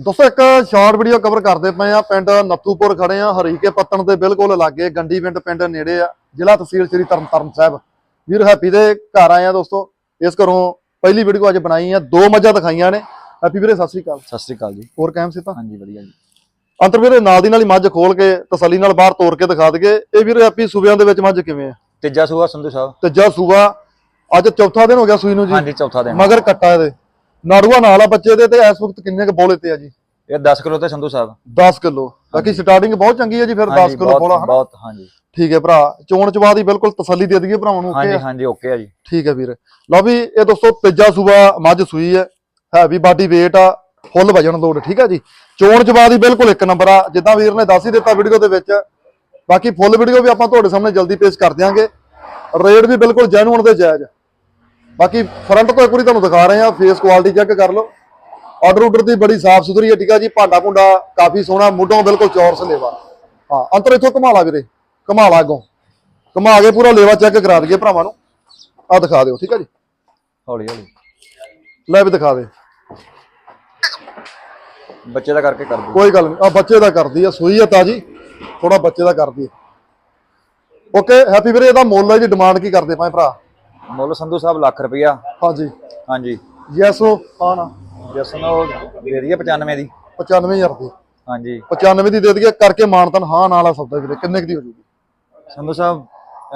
ਦੋਸਤੋ ਇੱਕ short video cover ਕਰਦੇ ਪਏ ਆ ਪਿੰਡ ਨੱਥੂਪੁਰ ਖੜੇ ਆ ਹਰੀਕੇ ਪੱਤਣ ਦੇ ਬਿਲਕੁਲ ਲਾਗੇ ਗੰਡੀ ਪਿੰਡ ਪਿੰਡ ਨੇੜੇ ਆ। ਜ਼ਿਲ੍ਹਾ ਤਹਿਸੀਲ ਸ੍ਰੀ ਤਰਨਤਾਰਨ ਸਾਹਿਬ। ਵੀਰ ਹੈਪੀ ਦੇ ਘਰ ਆਏ ਆ ਦੋਸਤੋ। ਇਸ ਘਰੋਂ ਪਹਿਲੀ ਵੀਡੀਓ ਅੱਜ ਬਣਾਈ ਆ। ਦੋ ਮੱਝਾਂ ਦਿਖਾਈਆਂ ਨੇ। ਹੈਪੀ ਵੀਰੇ ਸਤਿ ਸ੍ਰੀ ਅਕਾਲ। ਸਤਿ ਸ੍ਰੀ ਅਕਾਲ ਜੀ। ਹੋਰ ਕਾਇਮ ਸੀ ਤਾਂ? ਹਾਂਜੀ ਵਧੀਆ ਜੀ। ਅੰਤਰ ਵੀਰੇ ਨਾਲ ਦੀ ਨਾਲ ਹੀ ਮੱਝ ਖੋਲ ਕੇ ਤਸੱਲੀ ਨਾਲ ਬਾਹਰ ਤੋੜ ਕੇ ਦਿਖਾ ਦਈਏ। ਇਹ ਵੀਰੇ ਹੈਪੀ ਸੂਬਿਆਂ ਦੇ ਵਿੱਚ ਮੱਝ ਕਿਵੇਂ ਆ? ਤੀਜਾ ਸੂਆ ਸੰਧੂ ਸਾਹਿਬ। ਤੀਜਾ ਸੂਬਾ ਅੱਜ ਚੌਥਾ ਦਿਨ ਹੋ ਗਿਆ ਸੂਈ ਨੂੰ ਜੀ। ਹਾਂਜੀ ਚੌਥਾ ਦਿਨ। ਮਗਰ ਕੱਟਾ ਇਹਦੇ। ਨਾੜੂਆ ਨਾਲ ਆ ਬੱਚੇ ਦੇ ਤੇ ਇਸ ਵਕਤ ਕਿੰਨੇ ਕ ਬੋਲੇ ਤੇ ਆ ਜੀ? ਇਹ 10 ਕਿਲੋ ਤੇ ਸੰਧੂ ਸਾਹਿਬ। 10 ਕਿਲੋ। ਬਾਕੀ ਸਟਾਰਟਿੰਗ ਬਹੁਤ ਚੰਗੀ ਹੈ ਜੀ ਫਿਰ 10 ਹਾਂਜੀ, ਕਿਲੋ ਬੋਲਾ ਹਨਾ? ਬਹੁਤ ਹਾਂਜੀ। ਠੀਕ ਹੈ ਭਰਾ ਚੋਣ ਚਵਾ ਦੀ ਬਿਲਕੁਲ ਤਸੱਲੀ ਦੇ ਦਈਏ ਭਰਾਵਾਂ ਨੂੰ ਓਕੇ ਹਾਂਜੀ? ਹਾਂਜੀ ਓਕੇ ਆ ਜੀ। ਠੀਕ ਹੈ ਵੀਰ। ਲਓ ਵੀ ਇਹ ਦੋਸਤੋ ਤੀਜਾ ਸੂਬਾ ਮੱਝ ਸੂਈ ਹੈ ਹੈਵੀ ਬਾਡੀ weight ਆ ਫੁੱਲ ਵਜਣ ਲੋਡ ਠੀਕ ਹੈ ਜੀ? ਚੋਣ ਚਵਾ ਦੀ ਬਿਲਕੁਲ ਇੱਕ ਨੰਬਰ ਆ ਜਿੱਦਾਂ ਵੀਰ ਨੇ ਦੱਸ ਹੀ ਦਿੱਤਾ ਵੀਡੀਓ ਦੇ ਵਿੱਚ। ਬਾਕੀ ਫੁੱਲ ਵੀਡੀਓ ਵੀ ਆਪਾਂ ਤੁਹਾਡੇ ਸਾਹਮਣੇ ਜਲਦੀ ਪੇਸ਼ ਕਰ ਦਿਆਂਗੇ। ਰੇਟ ਵੀ ਬਿਲਕੁਲ ਜੈਨੂਅਨ ਤੇ ਜਾਇਜ਼। ਬਾਕੀ ਫਰੰਟ ਤੋਂ ਇੱਕ ਵਾਰੀ ਤੁਹਾਨੂੰ ਦਿਖਾ ਰਹੇ ਆ ਫੇਸ ਕੁਆਲਿਟੀ ਚੈੱਕ ਕਰ ਲਓ। ਆਰਡਰ ਉਡਰ ਦੀ ਬੜੀ ਸਾਫ਼ ਸੁਥਰੀ ਹੈ ਠੀਕ ਆ ਜੀ? ਭਾਂਡਾ ਭੁੰਡਾ ਕਾਫੀ ਸੋਹਣਾ ਮੁੱਢੋਂ ਬਿਲਕੁਲ ਚੌਰਸ ਲੇਵਾ ਹਾਂ ਅੰਤਰ ਇੱਥੋਂ ਘੁਮਾ ਲਾ ਵੀਰੇ ਘੁਮਾ ਲਾ ਅੱਗੋਂ। ਘੁਮਾ ਕੇ ਪੂਰਾ ਲੇਵਾ ਚੈੱਕ ਕਰਾ ਦਈਏ ਭਰਾਵਾਂ ਨੂੰ। ਆ ਦਿਖਾ ਦਿਓ ਠੀਕ ਆ ਜੀ? ਹੌਲੀ ਹੌਲੀ। ਲੈ ਵੀ ਦਿਖਾ ਦੇ। ਬੱਚੇ ਦਾ ਕਰਕੇ ਕਰ ਦਿਓ ਕੋਈ ਗੱਲ ਨਹੀਂ ਆ ਬੱਚੇ ਦਾ ਕਰਦੀ ਆ ਸੂਈ ਆ ਤਾਜੀ। ਥੋੜਾ ਬੱਚੇ ਦਾ ਕਰਦੀ ਆ। ਓਕੇ ਹੈਪੀ ਵੀਰੇ ਇਹਦਾ ਮੁੱਲ ਹੈ ਜੀ ਡਿਮਾਂਡ ਕੀ ਕਰਦੇ ਪਾਏ ਭਰਾ? ਮੁੱਲ ਸੰਧੂ ਸਾਹਿਬ ਲੱਖ ਰੁਪਈਆ। ਹਾਂਜੀ। ਹਾਂਜੀ। ਯੈਸ ਹਾਂ। ਨਾ ਜਸਨ ਉਹ ਦੇ ਦਈਏ 95 ਦੀ। 95000 ਦੀ। ਹਾਂਜੀ। 95 ਦੀ ਦੇ ਦਈਏ ਕਰਕੇ ਮਾਨਤਨ ਹਾਂ ਨਾਲ ਆ ਸੌਦਾ ਵੀਰੇ। ਕਿੰਨੇ ਦੀ ਹੋ ਜੂਗੀ? ਸੰਧੂ ਸਾਹਿਬ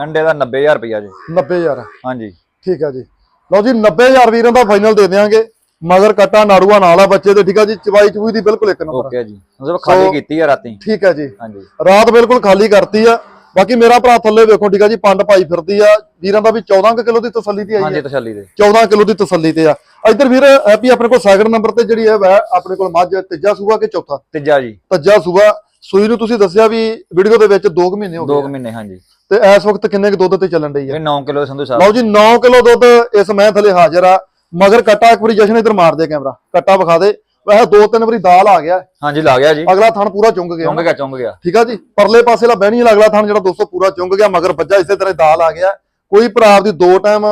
ਅੰਡੇ ਦਾ 90000 ਰੁਪਈਆ ਜੀ। 90000 ਹਾਂਜੀ। ਠੀਕ ਆ ਜੀ। ਲਓ ਜੀ 90000 ਵੀਰਾਂ ਦਾ ਫਾਈਨਲ ਦੇ ਦਿਆਂਗੇ। ਮਗਰ ਕੱਟਾ ਨਾੜੂਆ ਨਾਲ ਆ ਬੱਚੇ ਦੇ ਠੀਕ ਆ ਜੀ? ਚਵਾਈ ਚਵੂਈ ਦੀ ਬਿਲਕੁਲ ਇੱਕ ਨੰਬਰ ਓਕੇ ਜੀ। ਸਾਹਿਬ ਖਾਲੀ ਕੀਤੀ ਆ ਰਾਤੀ। ਠੀਕ ਆ ਜੀ। ਹਾਂਜੀ। ਰਾਤ ਬਿਲਕੁਲ ਖਾਲੀ ਕਰਤੀ ਆ। ਬਾਕੀ ਮੇਰਾ ਭਰਾ ਥੱਲੇ ਵੇਖੋ ਠੀਕ ਆ ਜੀ ਪੰਡ ਪਾਈ ਫਿਰਦੀ ਆ। ਵੀਰਾਂ ਦਾ ਵੀ 14 ਕਿਲੋ ਦੀ ਤਸੱਲੀ ਤੇ ਆਈ ਹਾਂਜੀ ਹੈ ਤਸੱਲੀ ਦੇ 14 ਕਿਲੋ ਦੀ ਤਸੱਲੀ ਤੇ ਆ। ਇੱਧਰ ਵੀਰ ਹੈਪੀ ਆਪਣੇ ਕੋਲ ਸੈਕਿੰਡ ਨੰਬਰ ਤੇ ਜਿਹੜੀ ਹੈ ਵੈ ਆਪਣੇ ਕੋਲ ਮੱਝ ਤੀਜਾ ਸੂਆ ਕਿ ਚੌਥਾ? ਤੀਜਾ ਜੀ। ਤੀਜਾ ਸੂਆ। ਸੂਈ ਨੂੰ ਤੁਸੀਂ ਦੱਸਿਆ ਵੀ ਵੀਡੀਓ ਦੇ ਵਿੱਚ 2 ਮਹੀਨੇ ਹੋ 2 ਗਏ ਮਹੀਨੇ ਹਾਂਜੀ। ਤੇ ਇਸ ਵਕਤ ਕਿੰਨੇ ਕੁ ਦੁੱਧ ਤੇ ਚੱਲਣ ਡਈ ਆ? ਇਹ 9 ਕਿਲੋ ਸੰਧੂ ਸਾਹਿਬ। ਲਓ ਜੀ 9 ਕਿਲੋ ਦੁੱਧ ਇਸ ਮੈਂ ਥੱਲੇ ਹਾਜ਼ਰ ਆ। ਮਗਰ ਕੱਟਾ ਇੱਕ ਵਾਰੀ ਜਸ਼ਨ ਇਧਰ ਮਾਰ ਦੇ ਕੈਮਰਾ। ਕੱਟਾ ਵਿਖਾ ਦੇ। ਵੈਸੇ ਦੋ ਤਿੰਨ ਵਾਰੀ ਦਾਲ ਆ ਗਿਆ। ਹਾਂਜੀ ਲਾ ਗਿਆ ਜੀ। ਅਗਲਾ ਥਣ ਪੂਰਾ ਚੁੰਗ ਗਿਆ। ਚੁੰਗ ਗਿਆ ਚੁੰਗ ਗਿਆ। ਠੀਕ ਆ ਜੀ? ਪਰਲੇ ਪਾਸੇ ਲਾ ਬਹਿਣੀ ਵਾਲਾ ਅਗਲਾ ਥਣ ਜਿਹੜਾ ਦੋਸਤੋ ਪੂਰਾ ਚੁੰਗ ਗਿਆ ਮਗਰ ਬੱਜਾ ਇਸੇ ਤਰ੍ਹਾਂ ਦਾਲ ਆ ਗਿਆ। ਕੋਈ ਭਰਾ ਦੀ ਦੋ ਟਾਈਮ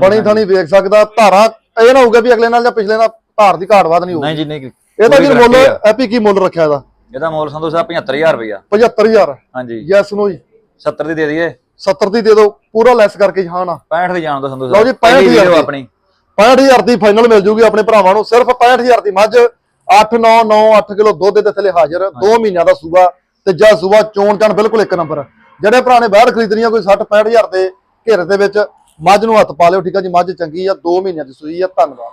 ਬਣੀ। ਥਣੀ ਵੇਖ ਸਕਦਾ। ਧਾਰਾ ਇਹ ਨਾ ਹੋਊਗਾ ਵੀ ਅਗਲੇ ਨਾਲ ਜਾਂ ਪਿਛਲੇ ਨਾਲ ਧਾਰ ਦੀ ਘਾਟ ਵੱਧ ਨਹੀਂ ਹੋਊਗੀ। ਨਹੀਂ ਜੀ ਨਹੀਂ ਇਹਦਾ ਪੂਰੀ ਵੀ ਮੁੱਲ ਆ। ਐਪੀ ਕੀ ਮੁੱਲ ਰੱਖਿਆ ਇਹਦਾ? ਇਹਦਾ ਮੁੱਲ ਸੰਧੂ ਸਾਹਿਬ 75000 ਰੁਪਈਆ। 75000 ਹਾਂਜੀ। ਯੈਸ ਨੋ ਜੀ। 70 ਦੀ ਦੇ ਦਈਏ। 70 ਦੀ ਦੇ ਦਿਓ। ਪੂਰਾ ਲੈਸ ਕਰਕੇ ਹਾਂ ਨਾ। 65 ਦੀ ਜਾਣ ਦੋ ਸੰਧੂ ਲਓ ਜੀ, ਸਾਹਿਬ। ਪਹਿਲੀ 65 ਵੀਡੀਓ ਦੀ। ਆਪਣੀ। 65000 ਦੀ ਫਾਈਨਲ ਮਿਲ ਜੂਗੀ ਆਪਣੇ ਭਰਾਵਾਂ ਨੂੰ ਸਿਰਫ 65000 ਦੀ ਮੱਝ 8 9 9 8 ਕਿਲੋ ਦੁੱਧ ਦੇ ਥੱਲੇ ਹਾਜ਼ਰ 2 ਮਹੀਨਿਆਂ ਦਾ ਸੂਬਾ ਤੇ ਜਾਂ ਸੂਬਾ ਚੋਣ ਚਣ ਬਿਲਕੁਲ ਇੱਕ ਨੰਬਰ। ਜਿਹੜੇ ਭਰਾ ਨੇ ਬਾਹਰ ਖਰੀਦਣੀ ਆ ਕੋਈ 60 65000 ਦੇ ਘੇਰੇ ਦੇ ਵਿੱਚ ਮੱਝ ਨੂੰ ਹੱਥ ਪਾ ਲਿਓ ਠੀਕ ਆ ਜੀ ਮੱਝ ਚੰਗੀ ਆ 2 ਮਹੀਨਿਆਂ ਦੀ ਸੂਈ ਆ ਧੰਨਵਾਦ।